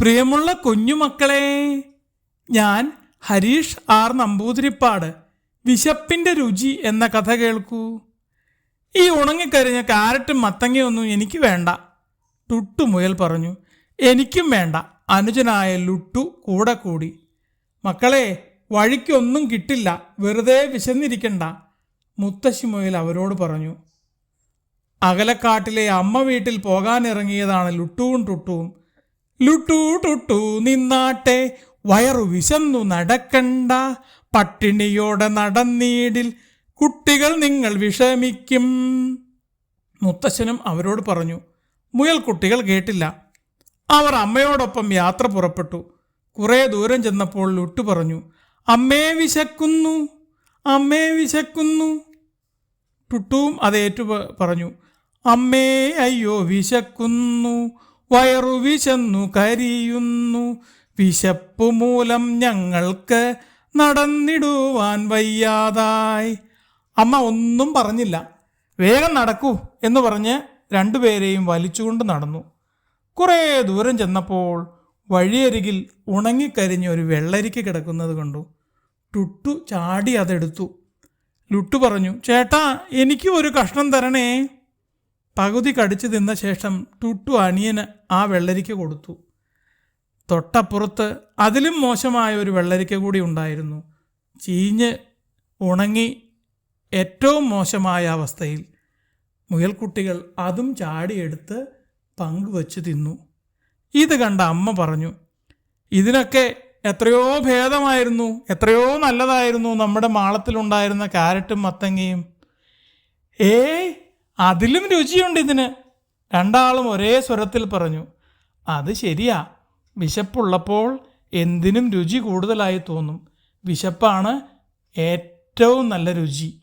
പ്രിയമുള്ള കുഞ്ഞുമക്കളെ ഞാൻ ഹരീഷ് ആർ നമ്പൂതിരിപ്പാട് വിശപ്പിന്റെ രുചി എന്ന കഥ കേൾക്കൂ. ഈ ഉണങ്ങിക്കരിഞ്ഞ കാരറ്റും മത്തങ്ങയൊന്നും എനിക്ക് വേണ്ട. ടുട്ടു മുയൽ പറഞ്ഞു എനിക്കും വേണ്ട. അനുജനായ ലുട്ടു കൂടെ കൂടി. മക്കളെ വഴിക്കൊന്നും കിട്ടില്ല. വെറുതെ വിശന്നിരിക്കണ്ട. മുത്തശ്ശി മുയൽ അവരോട് പറഞ്ഞു അകലക്കാട്ടിലെ അമ്മ വീട്ടിൽ പോകാനിറങ്ങിയതാണ് ലുട്ടുവും ടുട്ടുവും. ലുട്ടു ടുട്ടു നിന്നാട്ടെ. വയറു വിശന്നു നടക്കണ്ട. പട്ടിണിയോടെ നടന്നീടിൽ കുട്ടികൾ നിങ്ങൾ വിഷമിക്കും. മുത്തശ്ശനും അവരോട് പറഞ്ഞു മുയൽ കുട്ടികൾ കേട്ടില്ല. അവർ അമ്മയോടൊപ്പം യാത്ര പുറപ്പെട്ടു. കുറേ ദൂരം ചെന്നപ്പോൾ ലുട്ടു പറഞ്ഞു അമ്മേ വിശക്കുന്നു അമ്മേ വിശക്കുന്നു. ടുട്ടുവും അത് ഏറ്റു പറഞ്ഞു അമ്മേ അയ്യോ വിശക്കുന്നു. വയറു വിശന്നു കരിയുന്നു. വിശപ്പ് മൂലം ഞങ്ങൾക്ക് നടന്നിടുവാൻ വയ്യാതായി. അമ്മ ഒന്നും പറഞ്ഞില്ല. വേഗം നടക്കൂ എന്ന് പറഞ്ഞ് രണ്ടുപേരെയും വലിച്ചുകൊണ്ട് നടന്നു. കുറേ ദൂരം ചെന്നപ്പോൾ വഴിയരികിൽ ഉണങ്ങിക്കരിഞ്ഞ ഒരു വെള്ളരിക്ക് കിടക്കുന്നത് കണ്ടു. ടുട്ടു ചാടി അതെടുത്തു. ലുട്ടു പറഞ്ഞു ചേട്ടാ എനിക്കും ഒരു കഷ്ണം തരണേ. പകുതി കടിച്ചു തിന്ന ശേഷം ടുട്ടു അണിയന് ആ വെള്ളരിക്ക കൊടുത്തു. തൊട്ടപ്പുറത്ത് അതിലും മോശമായ ഒരു വെള്ളരിക്ക കൂടി ഉണ്ടായിരുന്നു. ചീഞ്ഞ് ഉണങ്ങി ഏറ്റവും മോശമായ അവസ്ഥയിൽ മുയൽക്കുട്ടികൾ അതും ചാടിയെടുത്ത് പങ്കുവച്ച് തിന്നു. ഇത് കണ്ട അമ്മ പറഞ്ഞു ഇതിനൊക്കെ എത്രയോ ഭേദമായിരുന്നു എത്രയോ നല്ലതായിരുന്നു നമ്മുടെ മാളത്തിലുണ്ടായിരുന്ന ക്യാരറ്റും മത്തങ്ങയും. ഏയ് അതിലും രുചിയുണ്ട് ഇതിന്. രണ്ടാളും ഒരേ സ്വരത്തിൽ പറഞ്ഞു അത് ശരിയാ. വിശപ്പുള്ളപ്പോൾ എന്തിനും രുചി കൂടുതലായി തോന്നും. വിശപ്പാണ് ഏറ്റവും നല്ല രുചി.